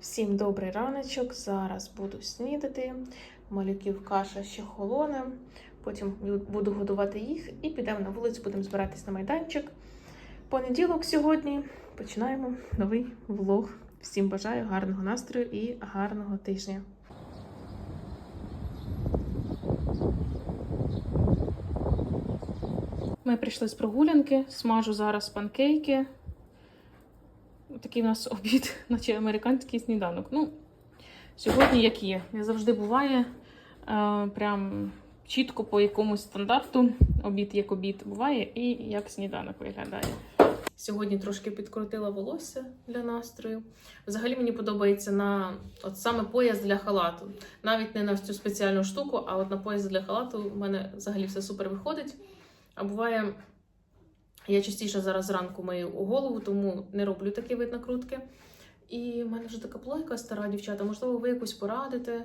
Всім добрий раночок. Зараз буду снідати. Малюків каша ще холоне. Потім буду годувати їх і підемо на вулицю, будемо збиратись на майданчик. Понеділок сьогодні починаємо новий влог. Всім бажаю гарного настрою і гарного тижня. Ми прийшли з прогулянки, смажу зараз панкейки. Такий у нас обід, наче американський сніданок. Ну, сьогодні як є. Не завжди буває е, прям чітко по якомусь стандарту. Обід як обід буває і як сніданок виглядає. Сьогодні трошки підкрутила волосся для настрою. Взагалі мені подобається на от саме пояс для халату. Навіть не на цю спеціальну штуку, а от на пояс для халату в мене взагалі все супер виходить. А буває, я частіше зараз зранку мию голову, тому не роблю такий вид накрутки. І в мене вже така плойка стара дівчата. Можливо, ви якусь порадите,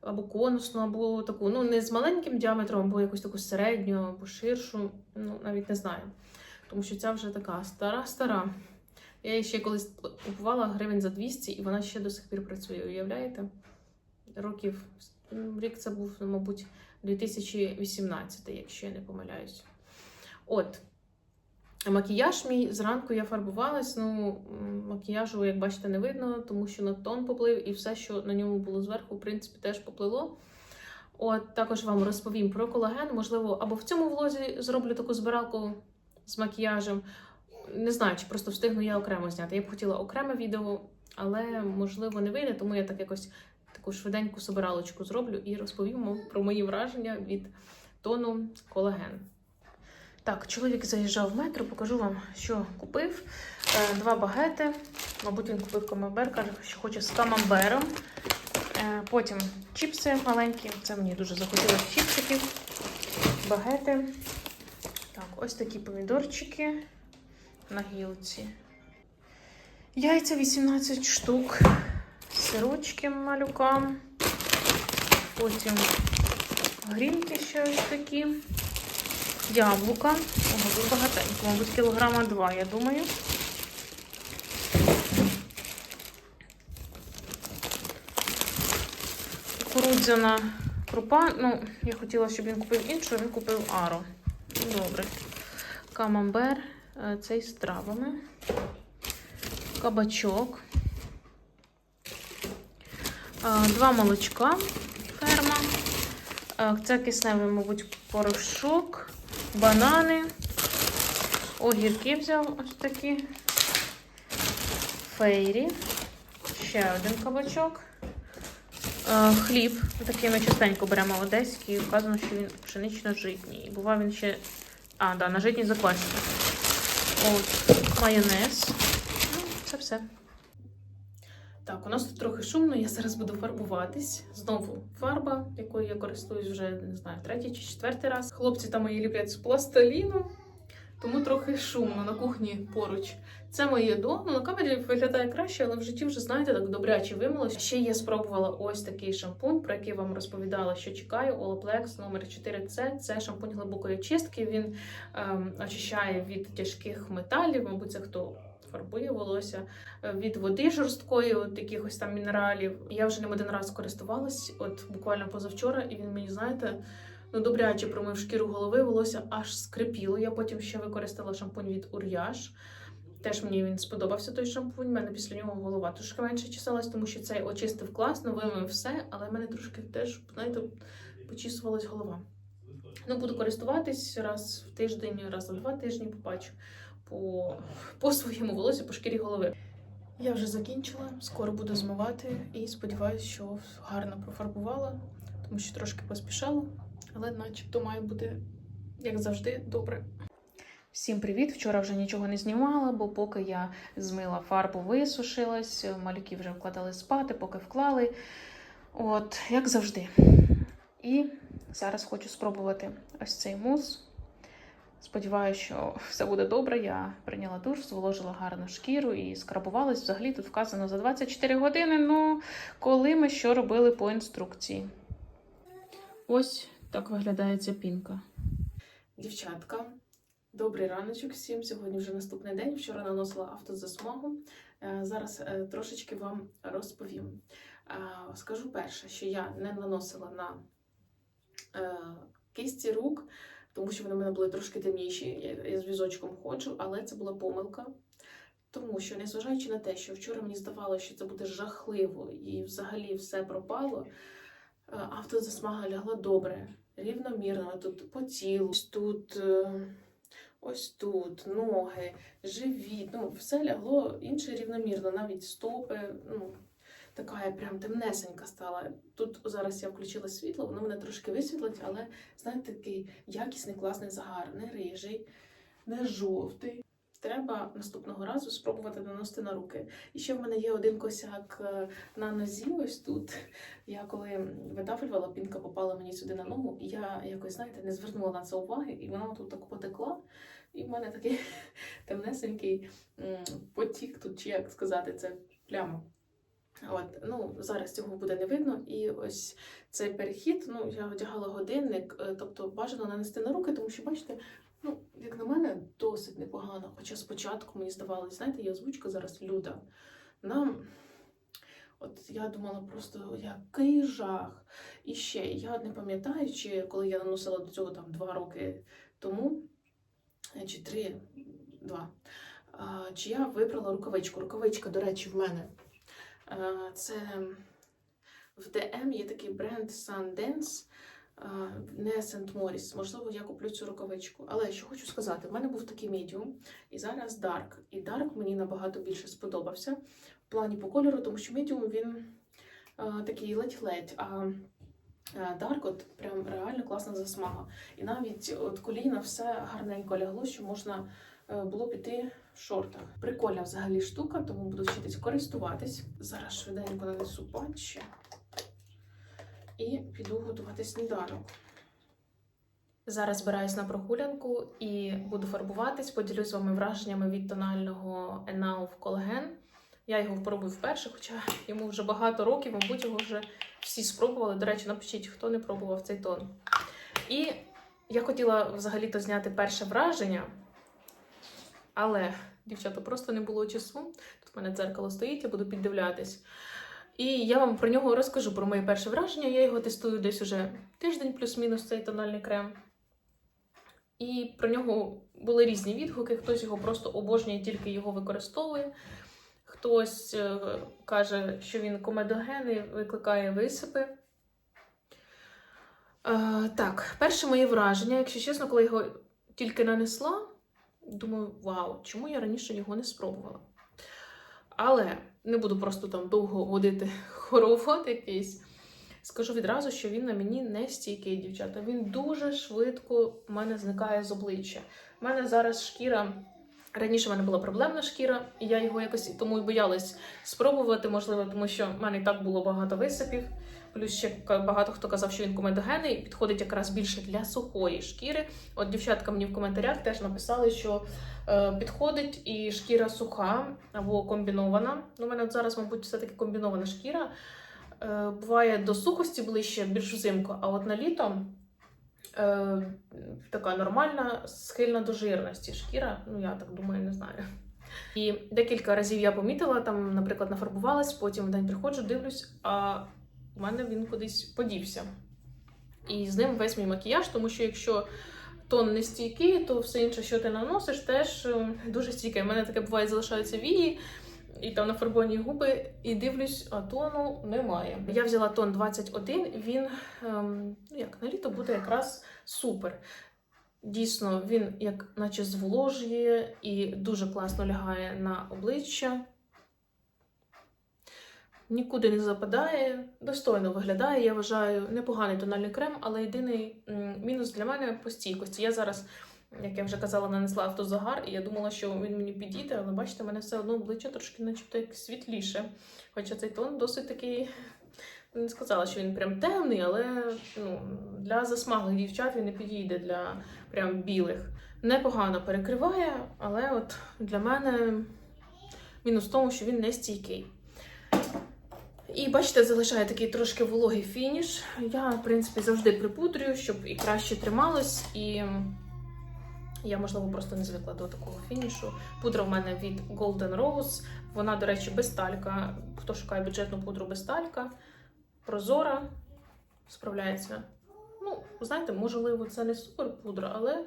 або конусну, або таку, ну не з маленьким діаметром, або якусь таку середню, або ширшу. Ну, навіть не знаю. Тому що ця вже така стара-стара. Я її ще колись купувала гривень за 200, і вона ще до сих пір працює. Уявляєте? Років рік це був, мабуть, 2018, якщо я не помиляюсь. От. Макіяж мій зранку я фарбувалась. Ну, макіяжу, як бачите, не видно, тому що на тон поплив, і все, що на ньому було зверху, в принципі, теж поплило. От також вам розповім про колаген. Можливо, або в цьому влозі зроблю таку збиралку з макіяжем. Не знаю, чи просто встигну я окремо зняти. Я б хотіла окреме відео, але можливо не вийде, тому я так якось таку швиденьку собиралочку зроблю і розповім про мої враження від тону колаген. Так, чоловік заїжджав в метро, покажу вам, що купив. Е, Два багети. Мабуть, він купив камамбер, каже, що хоче з камамбером. Е, Потім чіпси маленькі. Це мені дуже захотілося чіпсиків. Багети. Так, ось такі помідорчики на гілці. Яйця 18 штук. Сирочки малюкам. Потім грінки ще ось такі. Яблука. Ого, тут багатенько, мабуть, кілограма два, я думаю. Кукурудзяна крупа. Ну, я хотіла, щоб він купив іншу, він купив аро. Добре. Камамбер. е, Цей з травами. Кабачок. Е, Два молочка ферма. Е, Це кисневий, мабуть, порошок, банани, огірки взяв ось такі, фейрі, ще один кабачок, Е, хліб. Такий ми частенько беремо одеський, вказано, що він пшенично-житній. Бува він ще. А, да, на житній заквасці. От, майонез. Ну, це все. Так, у нас тут трохи шумно, я зараз буду фарбуватись. Знову фарба, якою я користуюсь вже не знаю, третій чи четвертий раз. Хлопці там мої ліплять з пластиліну, тому трохи шумно на кухні поруч. Це моє до. На камері виглядає краще, але в житті вже, знаєте, так добряче вимилося. Ще я спробувала ось такий шампунь, про який вам розповідала, що чекаю. Olaplex номер 4C. Це шампунь глибокої чистки. Він ем, очищає від тяжких металів, мабуть, це хто фарбує волосся е, від води жорсткої, от якихось там мінералів. Я вже ним один раз користувалась, от буквально позавчора, і він мені, знаєте, ну добряче промив шкіру голови, волосся аж скрипіло. Я потім ще використала шампунь від Ур'яж. Теж мені він сподобався той шампунь. У мене після нього голова трошки менше чесалась, тому що цей очистив класно, вимив все, але в мене трошки теж, знаєте, почісувалась голова. Ну, буду користуватись раз в тиждень, раз на два тижні побачу по, по своєму волосю, по шкірі голови. Я вже закінчила, скоро буду змивати і сподіваюся, що гарно профарбувала, тому що трошки поспішала, але начебто має бути, як завжди, добре. Всім привіт! Вчора вже нічого не знімала, бо поки я змила фарбу, висушилась, малюки вже вкладали спати, поки вклали. От, як завжди. І зараз хочу спробувати ось цей мус. Сподіваюся, що все буде добре. Я прийняла душ, зволожила гарну шкіру і скрабувалась. Взагалі тут вказано за 24 години. Ну, коли ми що робили по інструкції. Ось так виглядає ця пінка. Дівчатка, добрий раночок всім. Сьогодні вже наступний день. Вчора наносила автозасмагу. Е, Зараз е, трошечки вам розповім. Е, Скажу перше, що я не наносила на кисті рук, тому що вони в мене були трошки темніші. Я, з візочком ходжу, але це була помилка. Тому що, незважаючи на те, що вчора мені здавалося, що це буде жахливо і взагалі все пропало, е, автозасмага лягла добре, рівномірно. Тут по тілу, ось тут, е, ось тут, ноги, живіт. Ну, все лягло інше рівномірно, навіть стопи. Ну, така я прям темнесенька стала. Тут зараз я включила світло, воно мене трошки висвітлить, але знаєте, такий якісний класний загар, не рижий, не жовтий. Треба наступного разу спробувати наносити на руки. І ще в мене є один косяк е, на нозі. Ось тут. Я коли видавлювала, пінка попала мені сюди на ногу, і я якось, знаєте, не звернула на це уваги, і вона тут так потекла. І в мене такий темнесенький потік тут, чи як сказати, це пляма. От, ну, зараз цього буде не видно. І ось цей перехід, ну, я одягала годинник, е, тобто бажано нанести на руки, тому що, бачите, ну, як на мене, досить непогано. Хоча спочатку мені здавалось, знаєте, є озвучка зараз люда. Нам, от я думала просто, який жах. І ще, я не пам'ятаю, чи коли я наносила до цього там два роки тому, е, чи три, два, чи я вибрала рукавичку. Рукавичка, до речі, в мене. Е, Це в DM є такий бренд Sundance, е, не St. Morris. Можливо, я куплю цю рукавичку. Але що хочу сказати, в мене був такий медіум, і зараз Dark. І Dark мені набагато більше сподобався в плані по кольору, тому що медіум він е, такий ледь-ледь. А Dark от прям реально класна засмага. І навіть от коліна все гарненько лягло, що можна було піти в шортах. Прикольна взагалі штука, тому буду вчитись користуватись. Зараз швиденько нанесу патчі і піду готувати сніданок. Зараз збираюсь на прогулянку і буду фарбуватись. Поділюсь з вами враженнями від тонального Enauf Collagen. Я його впробую вперше, хоча йому вже багато років, мабуть, його вже всі спробували. До речі, напишіть, хто не пробував цей тон. І я хотіла взагалі-то зняти перше враження, але, дівчата, просто не було часу. Тут в мене дзеркало стоїть, я буду піддивлятись. І я вам про нього розкажу про моє перше враження. Я його тестую десь уже тиждень, плюс-мінус цей тональний крем. І про нього були різні відгуки. Хтось його просто обожнює, тільки його використовує. Хтось е, каже, що він комедогенний, викликає висипи. Е, так, перше моє враження, якщо чесно, коли його тільки нанесла, думаю, вау, чому я раніше його не спробувала? Але не буду просто там довго водити хоровод якийсь. Скажу відразу, що він на мені не стійкий, дівчата. Він дуже швидко в мене зникає з обличчя. У мене зараз шкіра. Раніше в мене була проблемна шкіра, і я його якось тому і боялась спробувати, можливо, тому що в мене і так було багато висипів. Плюс ще багато хто казав, що він комедогенний, і підходить якраз більше для сухої шкіри. От дівчатка мені в коментарях теж написали, що е, підходить і шкіра суха або комбінована. Ну, у мене от зараз, мабуть, все-таки комбінована шкіра. Е, буває до сухості ближче, більш взимку, а от на літо е, така нормальна, схильна до жирності шкіра. Ну, я так думаю, не знаю. І декілька разів я помітила, там, наприклад, нафарбувалась, потім в день приходжу, дивлюсь, а у мене він кудись подівся. І з ним весь мій макіяж, тому що якщо тон не стійкий, то все інше, що ти наносиш, теж е, дуже стійке. У мене таке буває, залишаються вії, і там нафарбовані губи, і дивлюсь, а тону немає. Я взяла тон 21, він ем, ну як на літо буде якраз супер. Дійсно, він як наче зволожує і дуже класно лягає на обличчя. Нікуди не западає, достойно виглядає. Я вважаю непоганий тональний крем, але єдиний мінус для мене по стійкості. Я зараз, як я вже казала, нанесла автозагар, і я думала, що він мені підійде, але бачите, мене все одно обличчя трошки начебто як світліше. Хоча цей тон досить такий. Не сказала, що він прям темний, але ну, для засмаглих дівчат він не підійде для прям білих. Непогано перекриває, але от для мене мінус в тому, що він не стійкий. І бачите, залишає такий трошки вологий фініш. Я, в принципі, завжди припудрюю, щоб і краще трималось, і Я, можливо, просто не звикла до такого фінішу. Пудра в мене від Golden Rose. Вона, до речі, без талька. Хто шукає бюджетну пудру без талька, прозора, справляється. Ну, знаєте, можливо, це не супер пудра, але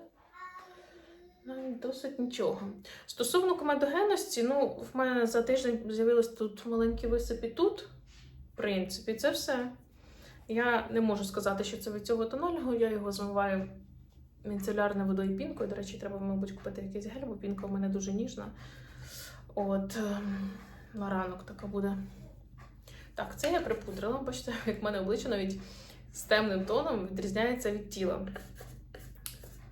досить нічого. Стосовно комедогенності, ну, в мене за тиждень з'явились тут маленькі висипи тут. В принципі, це все. Я не можу сказати, що це від цього тонального, я його змиваю міцелярною водою пінкою. До речі, треба, мабуть, купити якийсь гель, бо пінка в мене дуже ніжна. От ем, на ранок така буде. Так, це я припудрила. Бачите, як в мене обличчя навіть з темним тоном відрізняється від тіла.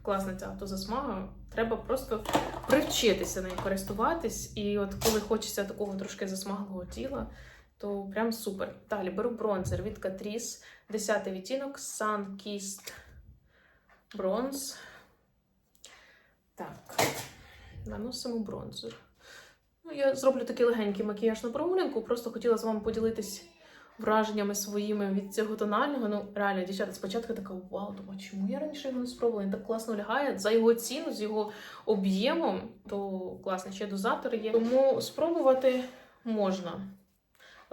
Класна ця автозасмага. Треба просто привчитися нею користуватись. І от коли хочеться такого трошки засмаглого тіла, то прям супер. Далі беру бронзер від Catrice, 10 відтінок Sun Kissed Bronze. Так, наносимо бронзер. Ну, я зроблю такий легенький макіяж на прогулянку. Просто хотіла з вами поділитись враженнями своїми від цього тонального. Ну, реально, дівчата, спочатку така вау, думаю, чому я раніше його не спробувала? Він так класно лягає за його ціну, з його об'ємом, то класний ще дозатор є. Тому спробувати можна.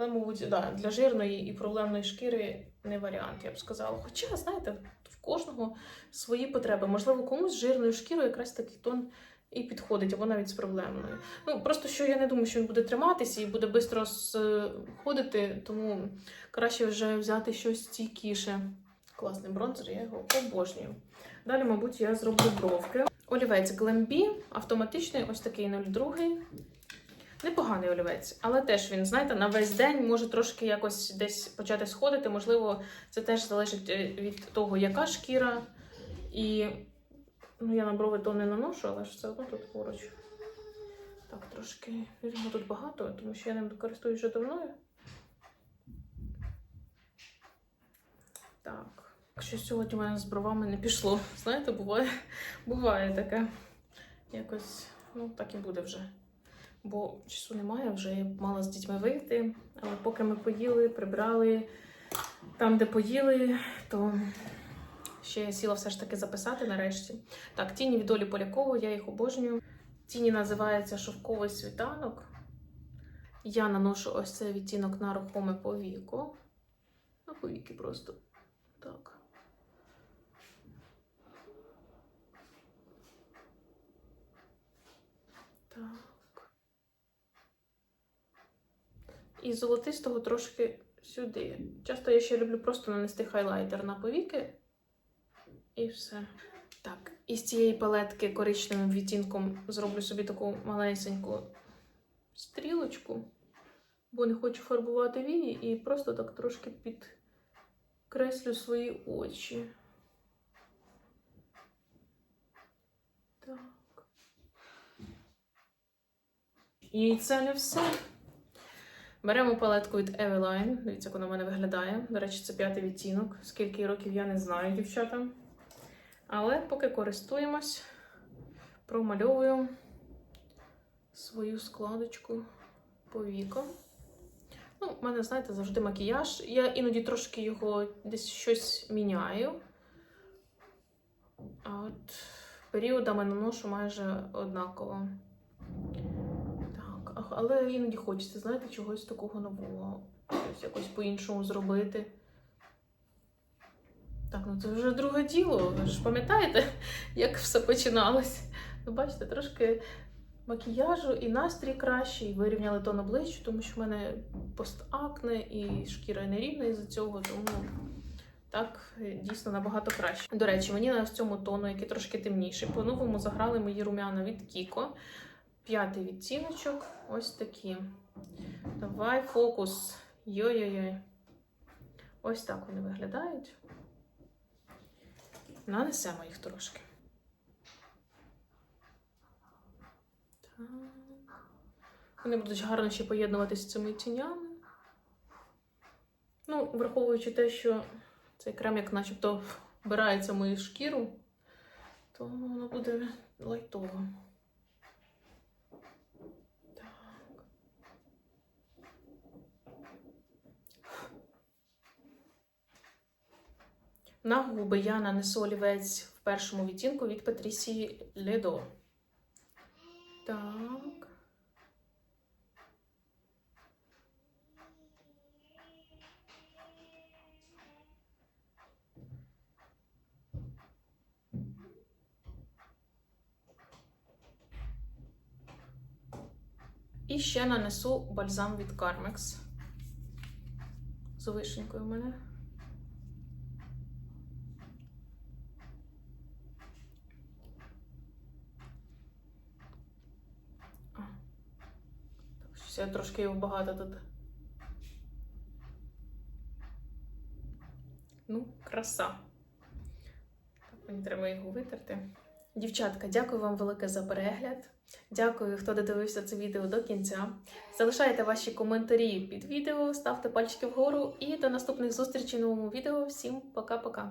Але, мабуть, да, для жирної і проблемної шкіри не варіант, я б сказала. Хоча, знаєте, в кожного свої потреби. Можливо, комусь з жирною шкірою якраз такий тон і підходить, або навіть з проблемною. Ну, просто що я не думаю, що він буде триматися і буде швидко сходити, тому краще вже взяти щось стійкіше. Класний бронзер, я його обожнюю. Далі, мабуть, я зроблю бровки. Олівець Glambi, автоматичний, ось такий 02. Непоганий олівець, але теж він, знаєте, на весь день може трошки якось десь почати сходити. Можливо, це теж залежить е, від того, яка шкіра. І ну, я на брови то не наношу, але ж все одно тут поруч. Так, трошки візьму тут багато, тому що я ним користуюсь вже давно. Так. Щось сьогодні у мене з бровами не пішло. Знаєте, буває, буває таке. Якось, ну, так і буде вже бо часу немає, вже мала з дітьми вийти. Але поки ми поїли, прибрали там, де поїли, то ще сіла все ж таки записати нарешті. Так, тіні від Олі Полякової, я їх обожнюю. Тіні називається шовковий світанок. Я наношу ось цей відтінок на рухоме повіко. На повіки просто. Так. І золотистого трошки сюди. Часто я ще люблю просто нанести хайлайтер на повіки. І все. Так, і з цієї палетки коричневим відтінком зроблю собі таку малесеньку стрілочку, бо не хочу фарбувати вії, і просто так трошки підкреслю свої очі. Так. І це не все. Беремо палетку від Eveline. Дивіться, як вона в мене виглядає. До речі, це п'ятий відтінок. Скільки років я не знаю, дівчата. Але поки користуємось, промальовую свою складочку по вікам. Ну, в мене, знаєте, завжди макіяж. Я іноді трошки його десь щось міняю. А от періодами наношу майже однаково. Так, але іноді хочеться, знаєте, чогось такого нового. Щось якось по-іншому зробити. Так, ну це вже друге діло. Ви ж пам'ятаєте, як все починалось? Ну, бачите, трошки макіяжу і настрій кращий, вирівняли тон обличчя, тому що в мене постакне і шкіра нерівна із-за цього, тому так е, дійсно набагато краще. До речі, мені на цьому тону, який трошки темніший, по-новому заграли мої румяна від Кіко. П'ятий відтіночок, ось такі. Давай фокус. Йой-йой-йой. Ось так вони виглядають. Нанесемо їх трошки. Так. Вони будуть гарно ще поєднуватися з цими тінями. Ну, враховуючи те, що цей крем, як начебто, вбирається в мою шкіру, то воно буде лайтово. На губи я нанесу олівець в першому відтінку від Патрісії Ледо. Так. І ще нанесу бальзам від Carmex. З вишенькою в мене. Я трошки його багато тут. Ну, краса. Так, мені треба його витерти. Дівчатка, дякую вам велике за перегляд. Дякую, хто додивився це відео до кінця. Залишайте ваші коментарі під відео, ставте пальчики вгору і до наступних зустрічей в новому відео. Всім пока-пока!